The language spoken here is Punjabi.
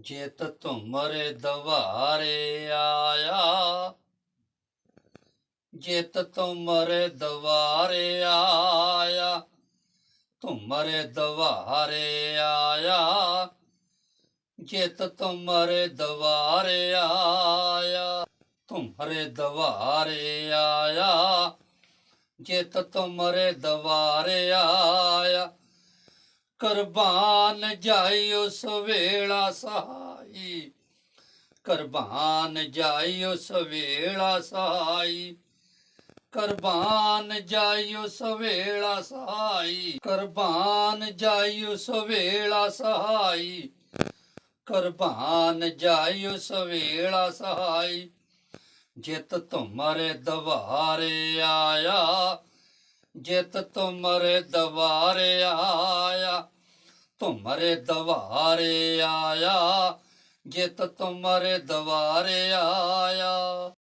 ਜੇਤ ਤੁਮਰੇ ਦਵਾਰੇ ਆਇਆ। ਜਿਤ ਤੁਮਰੇ ਦਵਾਰੇ ਆਇਆ। ਤੁਮਰੇ ਦਵਾਰੇ ਆਇਆ। ਜਿਤ ਤੁਮਰੇ ਦਵਾਰੇ ਆਇਆ। ਤੁਮਰੇ ਦਵਾਰੇ ਆਇਆ। ਜਿਤ ਤੁਮਰੇ ਦਵਾਰੇ ਆਇਆ। ਕੁਰਬਾਨ ਜਾਈ ਉਸ ਵੇਲਾ ਸਹਾਈ। ਕੁਰਬਾਨ ਜਾਈ ਉਸ ਵੇਲਾ ਸਹਾਈ। ਕੁਰਬਾਨ ਜਾਈ ਉਸ ਵੇਲਾ ਸਹਾਈ। ਕੁਰਬਾਨ ਜਾਈ ਉਸ ਵੇਲਾ ਸਹਾਈ। ਕੁਰਬਾਨ ਜਾਈ ਉਸ ਵੇਲਾ ਸਹਾਈ। ਜਿਤ ਤੁਮਰੇ ਦਵਾਰੇ ਆਇਆ, ਜਿਤ ਤੁਮਰੇ ਦਵਾਰੇ ਆਇਆ। ਤੁਮਰੇ ਦਵਾਰੇ ਆਇਆ ਜਿਤ ਤੁਮਰੇ ਦਵਾਰੇ ਆ।